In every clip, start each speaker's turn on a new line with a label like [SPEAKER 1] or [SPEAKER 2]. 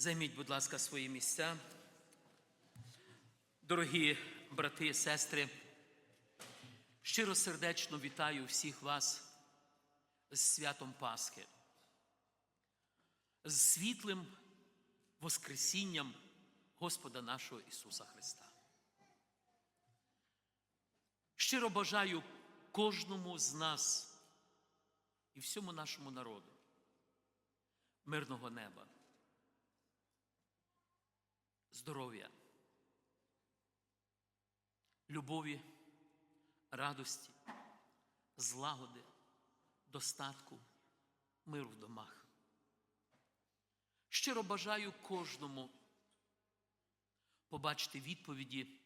[SPEAKER 1] Займіть, будь ласка, свої місця. Дорогі брати і сестри, щиро сердечно вітаю всіх вас з святом Пасхи, з світлим Воскресінням Господа нашого Ісуса Христа. Щиро бажаю кожному з нас і всьому нашому народу мирного неба, здоров'я, любові, радості, злагоди, достатку, миру в домах. Щиро бажаю кожному побачити відповіді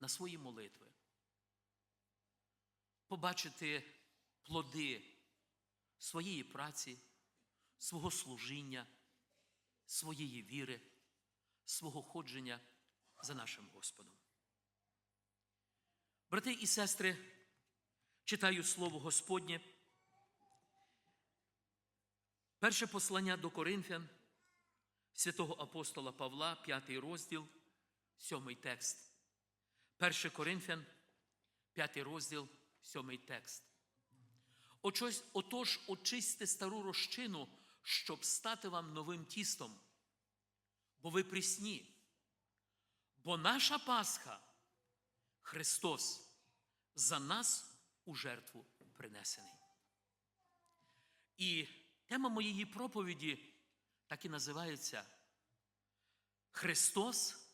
[SPEAKER 1] на свої молитви, побачити плоди своєї праці, свого служіння, своєї віри, свого ходження за нашим Господом. Брати і сестри, читаю Слово Господнє. Перше послання до Коринфян, святого апостола Павла, п'ятий розділ, сьомий текст. Перше Коринфян, п'ятий розділ, сьомий текст. Отож, очисьте стару розчину, щоб стати вам новим тістом, бо ви прісні. Бо наша Пасха Христос за нас у жертву принесений. І тема моєї проповіді так і називається Христос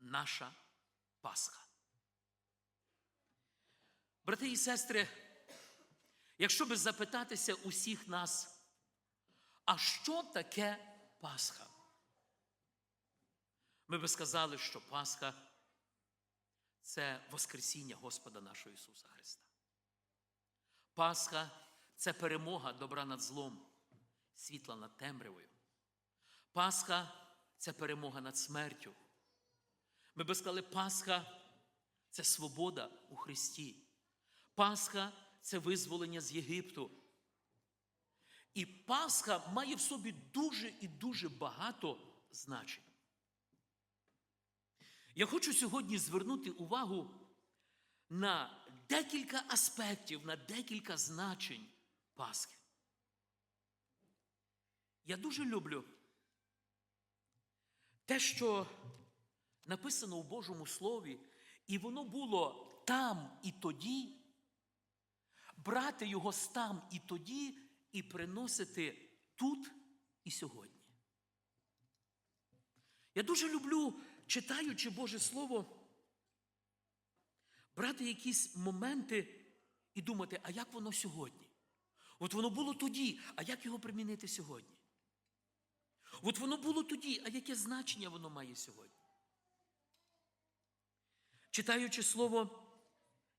[SPEAKER 1] наша Пасха. Брати і сестри, якщо би запитатися усіх нас, а що таке Пасха? Ми би сказали, що Пасха це Воскресіння Господа нашого Ісуса Христа. Пасха це перемога добра над злом, світла над темрявою. Пасха це перемога над смертю. Ми би сказали, Пасха це свобода у Христі. Пасха це визволення з Єгипту. І Пасха має в собі дуже і дуже багато значень. Я хочу сьогодні звернути увагу на декілька аспектів, на декілька значень Пасхи. Я дуже люблю те, що написано у Божому Слові, і воно було там і тоді, брати його з там і тоді, і приносити тут і сьогодні. Я дуже люблю, читаючи Боже Слово, брати якісь моменти і думати, а як воно сьогодні? От воно було тоді, а як його примінити сьогодні? От воно було тоді, а яке значення воно має сьогодні? Читаючи слово,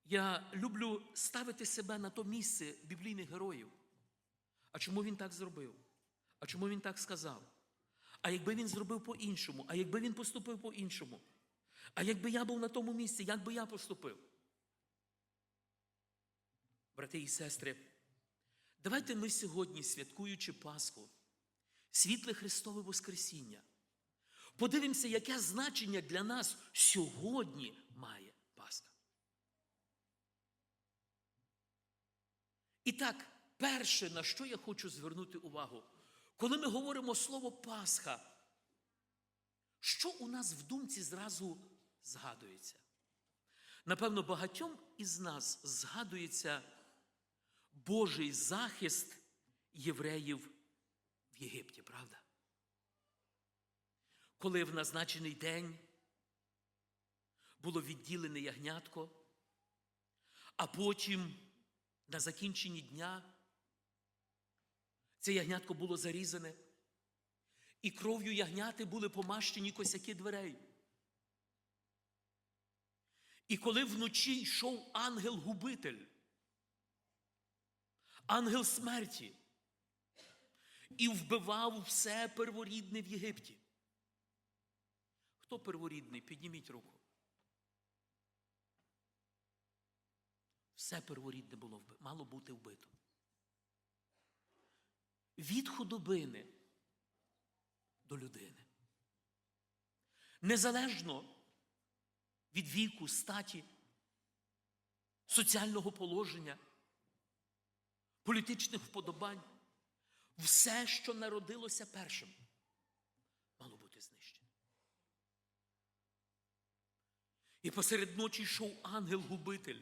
[SPEAKER 1] я люблю ставити себе на то місце біблійних героїв. А чому він так зробив? А чому він так сказав? А якби він зробив по-іншому, а якби він поступив по-іншому? А якби я був на тому місці, як би я поступив? Брати і сестри, давайте ми сьогодні, святкуючи Пасху, світле Христове Воскресіння, подивимося, яке значення для нас сьогодні має Пасха. І так, перше, на що я хочу звернути увагу, коли ми говоримо слово Пасха, що у нас в думці зразу згадується? Напевно, багатьом із нас згадується Божий захист євреїв в Єгипті, правда? Коли в назначений день було відділене ягнятко, а потім на закінченні дня це ягнятко було зарізане, і кров'ю ягняти були помащені косяки дверей. І коли вночі йшов ангел-губитель, ангел смерті, і вбивав все перворідне в Єгипті. Хто перворідний? Підніміть руку. Все перворідне було мало бути вбито. Від худобини до людини. незалежно від віку, статі, соціального положення, політичних вподобань, все, що народилося першим, мало бути знищено. І посеред ночі йшов ангел-губитель.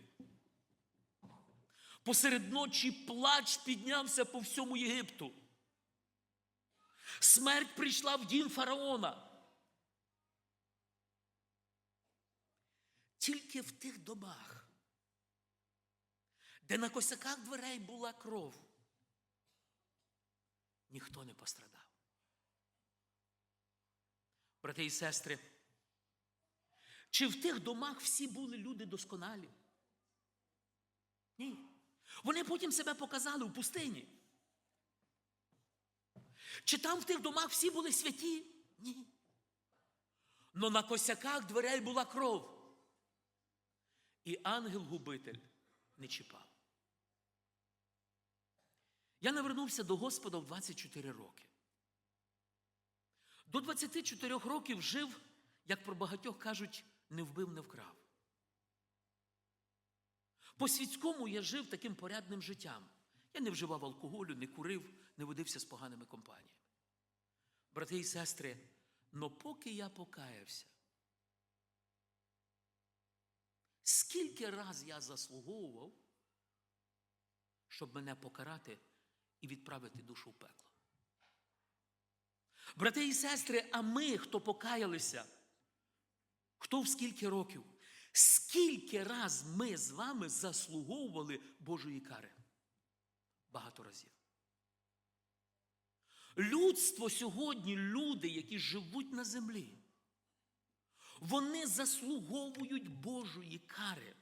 [SPEAKER 1] Посеред ночі плач піднявся по всьому Єгипту. Смерть прийшла в дім фараона. Тільки в тих домах, де на косяках дверей була кров, ніхто не пострадав. Брати і сестри, чи в тих домах всі були люди досконалі? Ні. Вони потім себе показали в пустині. Чи там в тих домах всі були святі? Ні. Но на косяках дверей була кров. І ангел-губитель не чіпав. Я навернувся до Господа в 24 роки. До 24 років жив, як про багатьох кажуть, не вбив, не вкрав. По світському я жив таким порядним життям. Я не вживав алкоголю, не курив, не водився з поганими компаніями. Брати і сестри, но поки я покаявся, скільки раз я заслуговував, щоб мене покарати і відправити душу в пекло. Брати і сестри, а ми, хто покаялися, хто в скільки років, скільки раз ми з вами заслуговували Божої кари? Багато разів. Людство сьогодні, люди, які живуть на землі, вони заслуговують Божої кари.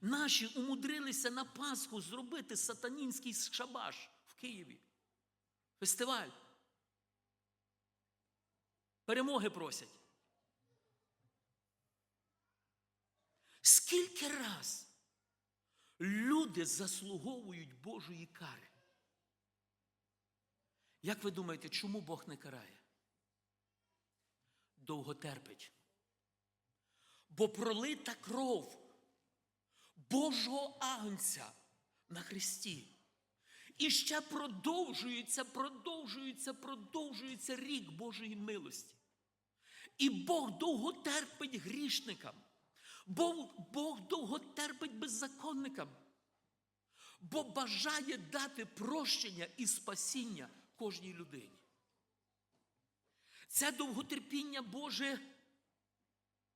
[SPEAKER 1] Наші умудрилися на Пасху зробити сатанінський шабаш в Києві. Фестиваль. Перемоги просять. Скільки раз люди заслуговують Божої кари? Як ви думаєте, чому Бог не карає? Довго терпить. Бо пролита кров Божого Агнця на Христі. І ще продовжується, продовжується, продовжується рік Божої милості. І Бог довго терпить грішникам. Бог, Бог довго терпить беззаконникам, бо бажає дати прощення і спасіння кожній людині. Це довготерпіння Боже,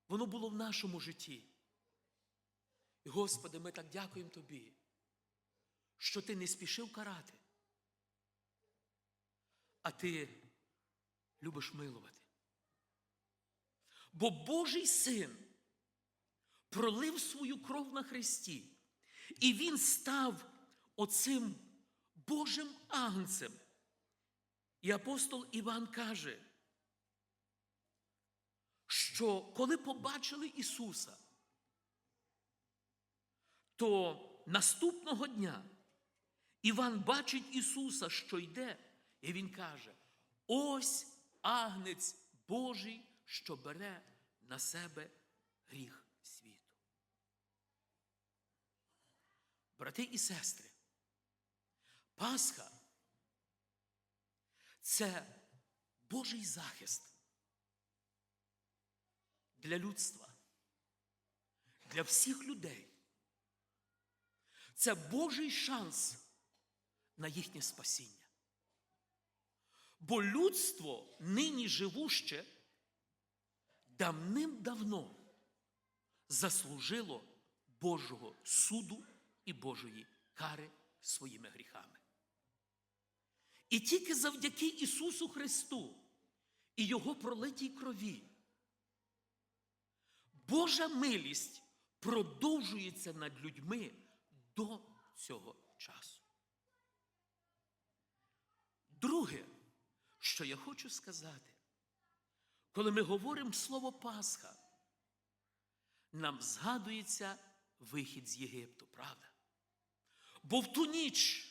[SPEAKER 1] воно було в нашому житті. І, Господи, ми так дякуємо Тобі, що Ти не спішив карати, а Ти любиш милувати. Бо Божий син пролив свою кров на Христі, і Він став оцим Божим агнцем. І апостол Іван каже, що коли побачили Ісуса, то наступного дня Іван бачить Ісуса, що йде, і Він каже: ось агнець Божий, що бере на себе гріх Брати і сестри, Пасха це Божий захист для людства, для всіх людей. Це Божий шанс на їхнє спасіння. Бо людство нині живуще давним-давно заслужило Божого суду і Божої кари своїми гріхами. І тільки завдяки Ісусу Христу і Його пролитій крові Божа милість продовжується над людьми до цього часу. Друге, що я хочу сказати, коли ми говоримо слово Пасха, нам згадується вихід з Єгипту, правда? Бо в ту ніч,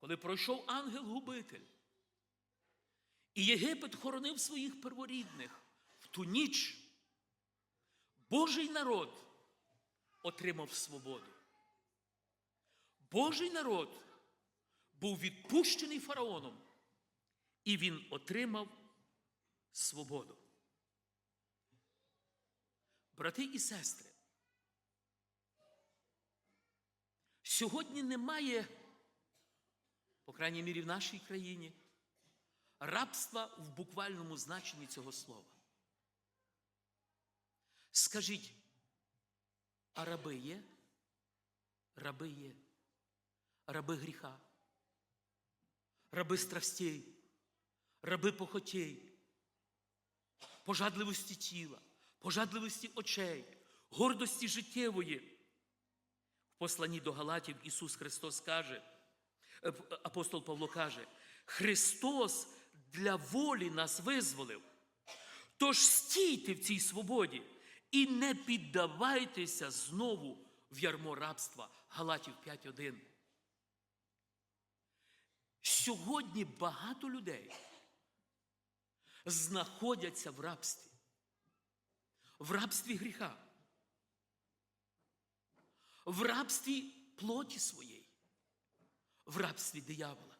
[SPEAKER 1] коли пройшов ангел-губитель, І Єгипет хоронив своїх перворідних. В ту ніч Божий народ отримав свободу. Божий народ був відпущений фараоном, і він отримав свободу. Брати і сестри, сьогодні немає, по крайній мірі в нашій країні, рабства в буквальному значенні цього слова. Скажіть, а раби є? Раби є. Раби гріха, раби страстей, раби похотей, пожадливості тіла, пожадливості очей, гордості життєвої. Посланні до Галатів Ісус Христос каже, е, апостол Павло каже, Христос для волі нас визволив. Тож стійте в цій свободі і не піддавайтеся знову в ярмо рабства. Галатів 5.1. Сьогодні багато людей знаходяться в рабстві, в рабстві гріха, в рабстві плоті своєї, в рабстві диявола.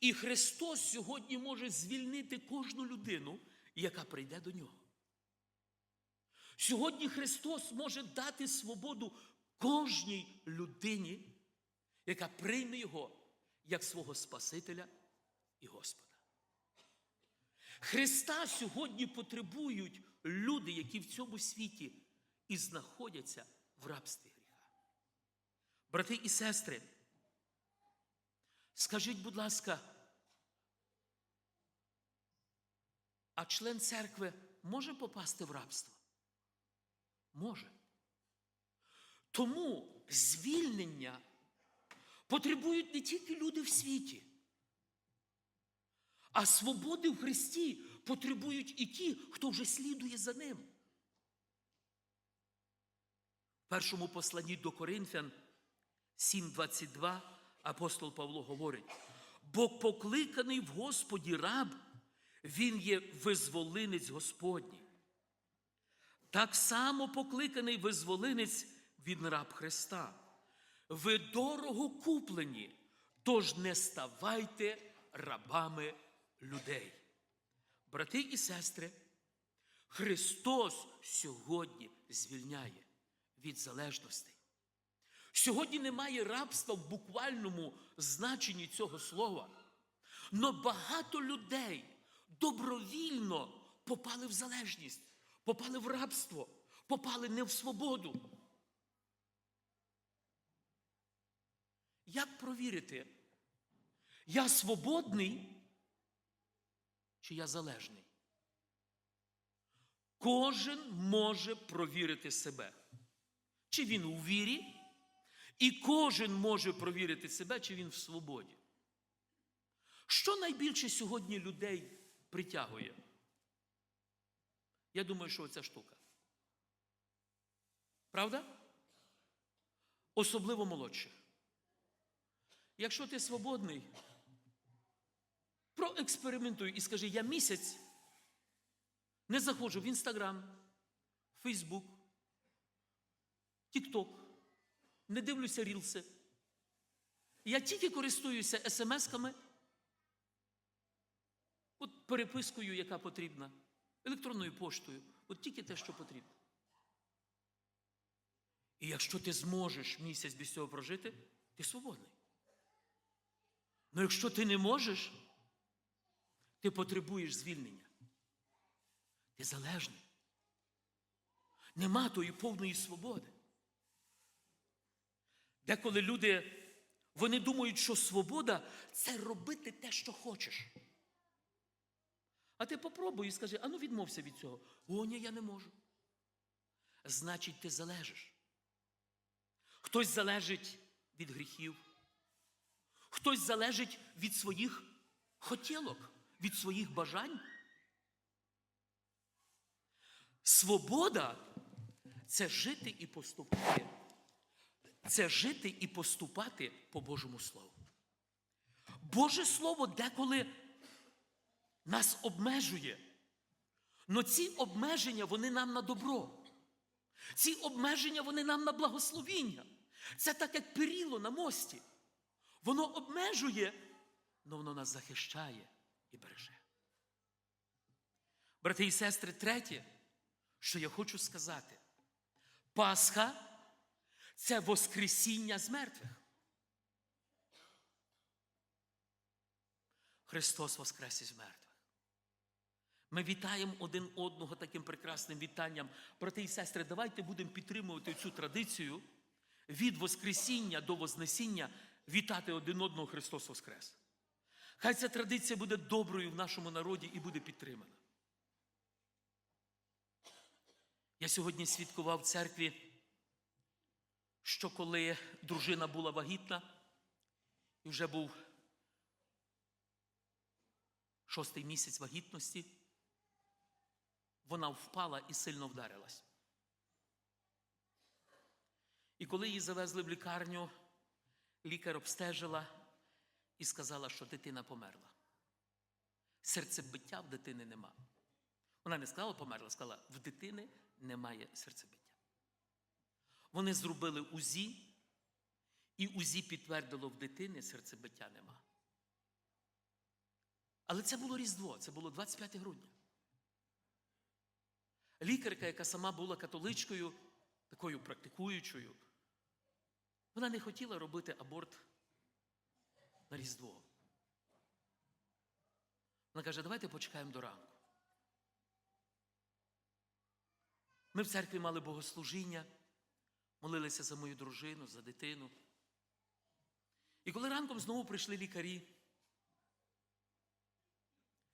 [SPEAKER 1] І Христос сьогодні може звільнити кожну людину, яка прийде до нього. Сьогодні Христос може дати свободу кожній людині, яка прийме Його як свого Спасителя і Господа. Христа сьогодні потребують люди, які в цьому світі і знаходяться в рабстві гріха. Брати і сестри, скажіть, будь ласка, а член церкви може попасти в рабство? Може. Тому звільнення потребують не тільки люди в світі, а свободи в Христі потребують і ті, хто вже слідує за ним. Першому посланні до Коринфян 7:22 апостол Павло говорить: бо покликаний в Господі раб, він є визволинець Господній. Так само покликаний визволинець він раб Христа. Ви дорого куплені, тож не ставайте рабами людей. Брати і сестри, Христос сьогодні звільняє від залежностей. Сьогодні немає рабства в буквальному значенні цього слова. Но багато людей добровільно попали в залежність, попали в рабство, попали не в свободу. Як провірити, я свободний чи я залежний? Кожен може провірити себе, чи він у вірі, і кожен може провірити себе, чи він в свободі. Що найбільше сьогодні людей притягує? Я думаю, що оця штука. Правда? Особливо молодших. Якщо ти свободний, проекспериментуй і скажи, я місяць не заходжу в Інстаграм, Фейсбук, Тікток, не дивлюся рілси. Я тільки користуюся смс-ками, от перепискою, яка потрібна, електронною поштою, от тільки те, що потрібно. І якщо ти зможеш місяць без цього прожити, ти свободний. Ну якщо ти не можеш, ти потребуєш звільнення. Ти залежний. Нема тої повної свободи. Деколи люди, вони думають, що свобода це робити те, що хочеш. А ти попробуй і скажи, ану відмовся від цього. О, ні, я не можу. Значить, ти залежиш. Хтось залежить від гріхів, хтось залежить від своїх хотілок, від своїх бажань. Свобода це жити і поступати. Це жити і поступати по Божому Слову. Боже Слово деколи нас обмежує. Но ці обмеження вони нам на добро. Ці обмеження вони нам на благословіння. Це так, як періло на мості. Воно обмежує, але воно нас захищає і береже. Брати і сестри, третє, що я хочу сказати, Пасха це Воскресіння з мертвих. Христос Воскрес із мертвих. Ми вітаємо один одного таким прекрасним вітанням. Брати і сестри, давайте будемо підтримувати цю традицію від Воскресіння до Вознесіння вітати один одного Христос Воскрес. Хай ця традиція буде доброю в нашому народі і буде підтримана. Я сьогодні свідкував в церкві, що коли дружина була вагітна і вже був шостий місяць вагітності, вона впала і сильно вдарилась. І коли її завезли в лікарню, лікар обстежила і сказала, що дитина померла. Серцебиття в дитини нема. Вона не сказала померла, сказала, в дитини немає серцебиття. Вони зробили УЗІ, і УЗІ підтвердило в дитини серцебиття нема. Але це було Різдво, це було 25 грудня. Лікарка, яка сама була католичкою, такою практикуючою, вона не хотіла робити аборт на Різдво. Вона каже, давайте почекаємо до ранку. Ми в церкві мали богослужіння, молилися за мою дружину, за дитину. І коли ранком знову прийшли лікарі,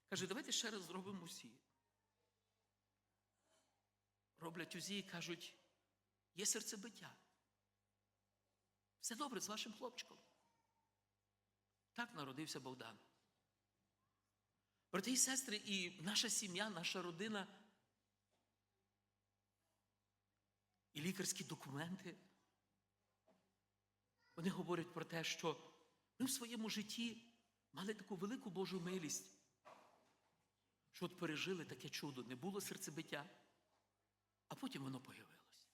[SPEAKER 1] каже, давайте ще раз зробимо усі. Роблять УЗІ і кажуть, є серцебиття. Все добре з вашим хлопчиком. Так народився Богдан. Брати і сестри, і наша сім'я, наша родина, і лікарські документи, вони говорять про те, що ми в своєму житті мали таку велику Божу милість, що от пережили таке чудо, не було серцебиття, а потім воно появилось.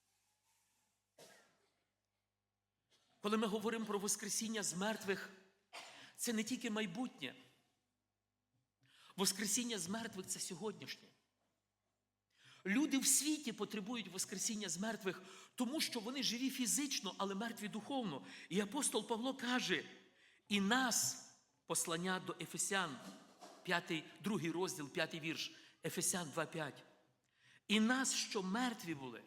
[SPEAKER 1] Коли ми говоримо про Воскресіння з мертвих, це не тільки майбутнє. Воскресіння з мертвих це сьогоднішнє. Люди в світі потребують Воскресіння з мертвих, тому що вони живі фізично, але мертві духовно. І апостол Павло каже: і нас, послання до Ефесян, 5, другий розділ, п'ятий вірш, Ефесян 2,5. І нас, що мертві були,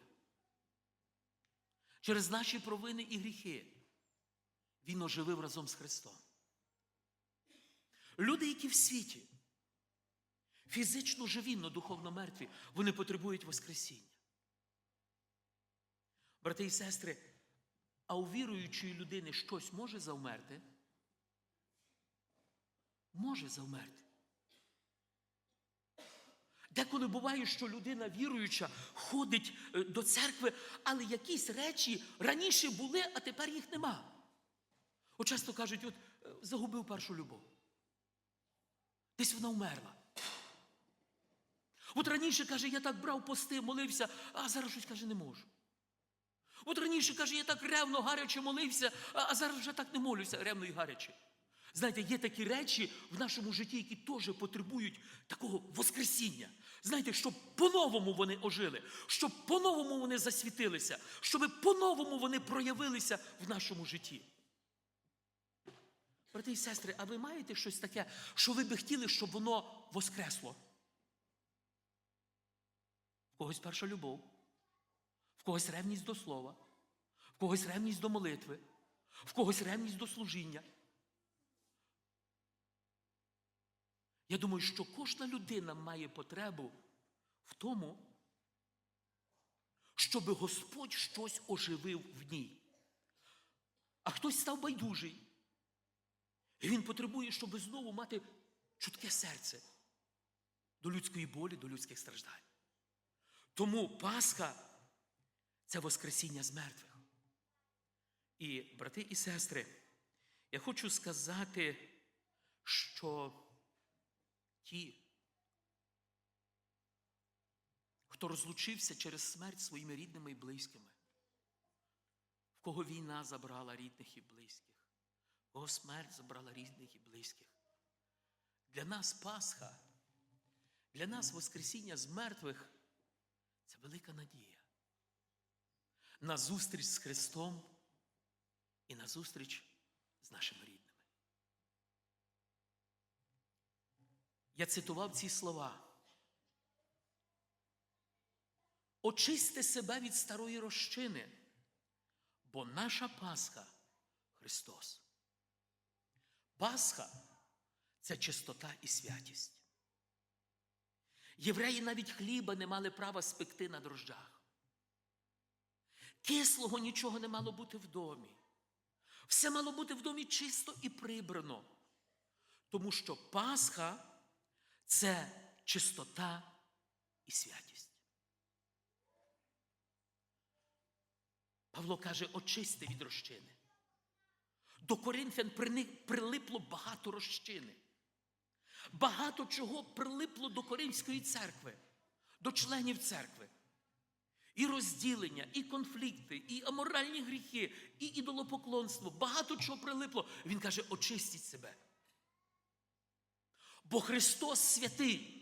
[SPEAKER 1] через наші провини і гріхи, Він оживив разом з Христом. Люди, які в світі, фізично живі, но духовно мертві, вони потребують Воскресіння. Брати і сестри, а у віруючої людини щось може завмерти? Може завмерти. Деколи буває, що людина віруюча ходить е, до церкви, але якісь речі раніше були, а тепер їх нема. От часто кажуть, от е, загубив першу любов. Десь вона вмерла. От раніше каже, я так брав пости, молився, а зараз щось каже, не можу. От раніше каже, я так ревно, гаряче молився, а зараз вже так не молюся, ревно і гаряче. Знаєте, є такі речі в нашому житті, які теж потребують такого воскресіння. Знаєте, щоб по-новому вони ожили, щоб по-новому вони засвітилися, щоб по-новому вони проявилися в нашому житті. Брати і сестри, а ви маєте щось таке, що ви би хотіли, щоб воно воскресло? В когось перша любов, в когось ревність до слова, в когось ревність до молитви, в когось ревність до служіння. Я думаю, що кожна людина має потребу в тому, щоб Господь щось оживив в ній. А хтось став байдужий. І він потребує, щоб знову мати чутке серце до людської болі, до людських страждань. Тому Пасха це Воскресіння з мертвих. І, брати і сестри, я хочу сказати, що ті, хто розлучився через смерть своїми рідними і близькими, в кого війна забрала рідних і близьких, в кого смерть забрала рідних і близьких. Для нас Пасха, для нас Воскресіння з мертвих це велика надія. На зустріч з Христом і на зустріч з нашими рідними. Я цитував ці слова. Очисти себе від старої розчини, бо наша Пасха Христос. Пасха це чистота і святість. Євреї навіть хліба не мали права спекти на дрожжах. Кислого нічого не мало бути в домі. Все мало бути в домі чисто і прибрано. Тому що Пасха це чистота і святість. Павло каже, очисти від розчини. До Коринфян прилипло багато розчини. Багато чого прилипло до Коринської церкви, до членів церкви. І розділення, і конфлікти, і аморальні гріхи, і ідолопоклонство. Багато чого прилипло. Він каже, очистіть себе. Бо Христос святий.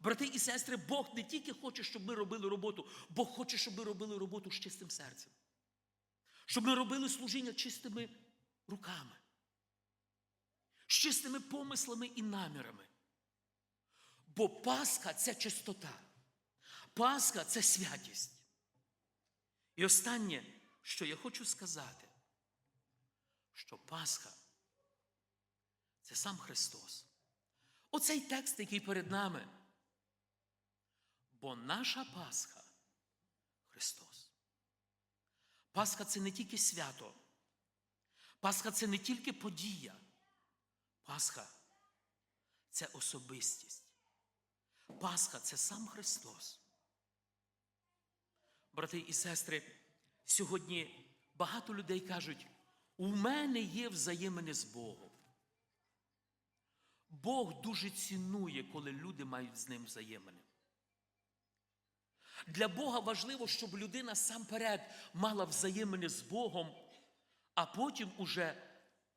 [SPEAKER 1] Брати і сестри, Бог не тільки хоче, щоб ми робили роботу, Бог хоче, щоб ми робили роботу з чистим серцем. Щоб ми робили служіння чистими руками, з чистими помислами і намірами. Бо Пасха це чистота. Пасха це святість. І останнє, що я хочу сказати, що Пасха це сам Христос. Оцей текст, який перед нами. Бо наша Пасха Христос. Пасха це не тільки свято. Пасха це не тільки подія. Пасха це особистість. Пасха це сам Христос. Брати і сестри, сьогодні багато людей кажуть, у мене є взаємини з Богом. Бог дуже цінує, коли люди мають з ним взаємини. Для Бога важливо, щоб людина сам перед мала взаємини з Богом, а потім уже,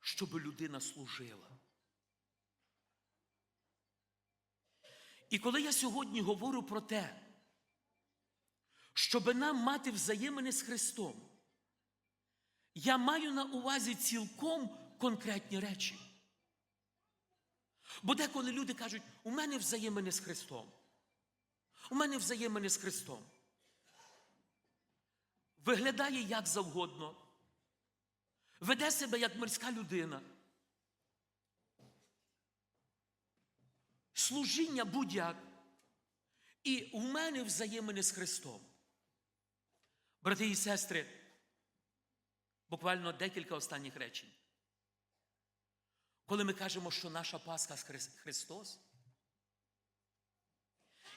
[SPEAKER 1] щоб людина служила. І коли я сьогодні говорю про те, щоб нам мати взаємини з Христом, я маю на увазі цілком конкретні речі. Бо деколи люди кажуть, у мене взаємини з Христом. У мене взаємини з Христом. Виглядає як завгодно, веде себе як морська людина. Служіння будь-як. І у мене взаємини з Христом. Брати і сестри, буквально декілька останніх речень. Коли ми кажемо, що наша Пасха Христос,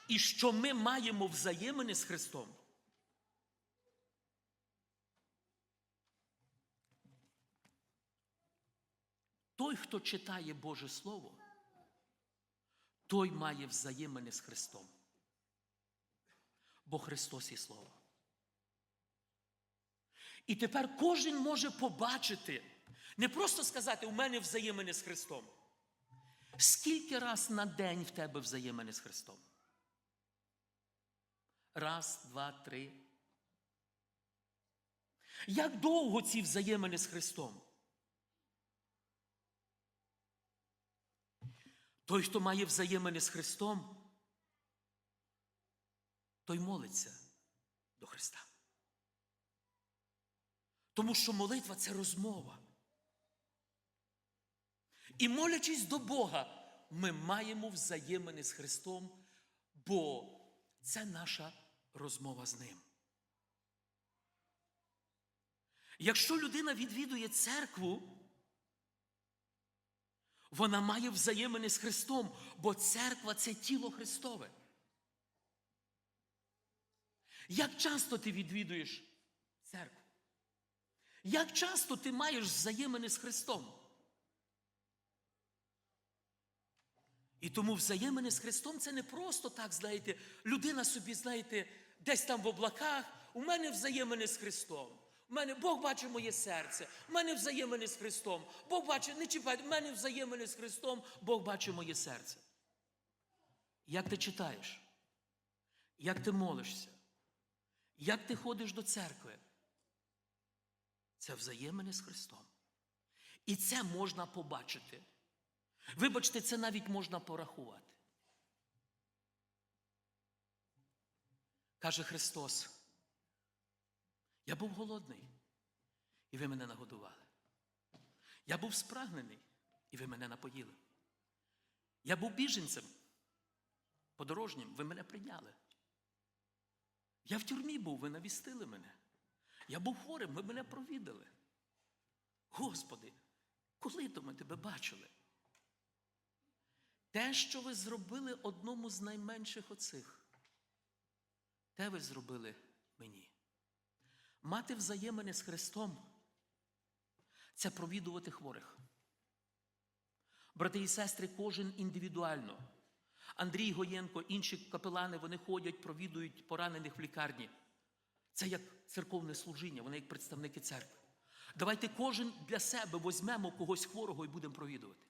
[SPEAKER 1] і що ми маємо взаємини з Христом. Той, хто читає Боже Слово, той має взаємини з Христом. Бо Христос є Слово. І тепер кожен може побачити, не просто сказати, у мене взаємини з Христом. Скільки раз на день в тебе взаємини з Христом? Раз, два, три. Як довго ці взаємини з Христом? Той, хто має взаємини з Христом, той молиться до Христа. Тому що молитва це розмова. І молячись до Бога, ми маємо взаємини з Христом, бо це наша розмова з Ним. Якщо людина відвідує церкву, вона має взаємини з Христом, бо церква це тіло Христове. Як часто ти відвідуєш церкву? Як часто ти маєш взаємини з Христом? І тому взаємини з Христом це не просто так, знаєте, людина собі, знаєте, десь там в облаках, у мене взаємини з Христом. У мене Бог бачить моє серце, у мене взаємини з Христом. Бог бачить, не чіпайте, у мене взаємини з Христом, Бог бачить моє серце. Як ти читаєш? Як ти молишся? Як ти ходиш до церкви? Це взаємини з Христом. І це можна побачити. Вибачте, це навіть можна порахувати. Каже Христос, я був голодний, і ви мене нагодували. Я був спрагнений, і ви мене напоїли. Я був біженцем, подорожнім, ви мене прийняли. Я в тюрмі був, ви навістили мене. Я був хворим, ви мене провідали. Господи, коли то ми тебе бачили? Те, що ви зробили одному з найменших оцих, те ви зробили мені. Мати взаємини з Христом це провідувати хворих. Брати і сестри, кожен індивідуально. Андрій Гоєнко, інші капелани, вони ходять, провідують поранених в лікарні. Це як церковне служіння, вони як представники церкви. Давайте кожен для себе візьмемо когось хворого і будемо провідувати.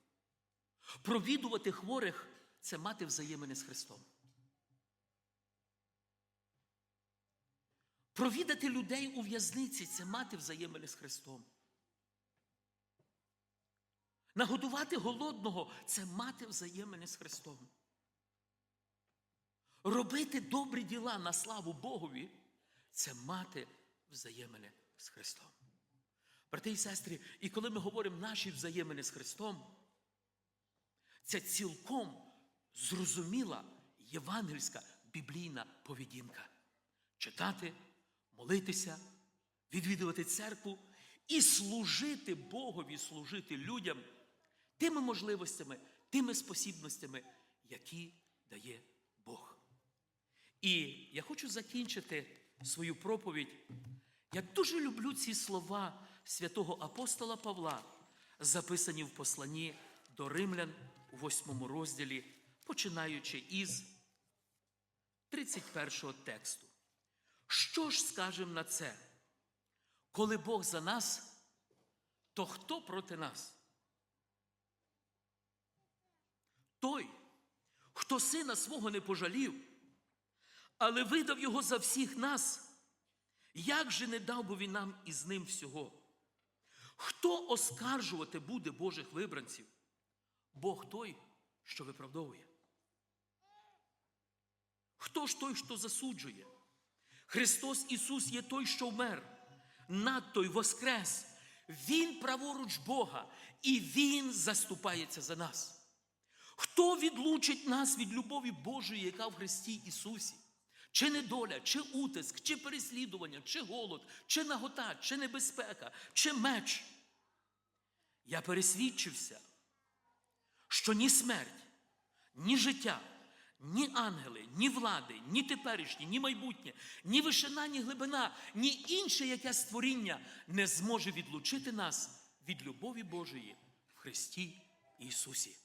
[SPEAKER 1] Провідувати хворих це мати взаємини з Христом. Провідати людей у в'язниці це мати взаємини з Христом. Нагодувати голодного це мати взаємини з Христом. Робити добрі діла на славу Богові це мати взаємини з Христом. Брати і сестри, і коли ми говоримо наші взаємини з Христом, це цілком зрозуміла євангельська біблійна поведінка. Читати, молитися, відвідувати церкву і служити Богові, служити людям тими можливостями, тими спосібностями, які дає Бог. І я хочу закінчити свою проповідь. Я дуже люблю ці слова святого апостола Павла, записані в посланні до римлян у восьмому розділі, починаючи із 31 тексту. Що ж скажемо на це? Коли Бог за нас, то хто проти нас? Той, хто сина свого не пожалів, але видав його за всіх нас, як же не дав би він нам із ним всього? Хто оскаржувати буде Божих вибранців? Бог той, що виправдовує. Хто ж той, що засуджує? Христос Ісус є той, що вмер, надто й воскрес. Він праворуч Бога, і Він заступається за нас. Хто відлучить нас від любові Божої, яка в Христі Ісусі? Чи недоля, чи утиск, чи переслідування, чи голод, чи нагота, чи небезпека, чи меч? Я пересвідчився, що ні смерть, ні життя, ні ангели, ні влади, ні теперішні, ні майбутнє, ні вишина, ні глибина, ні інше яке створіння не зможе відлучити нас від любові Божої в Христі Ісусі.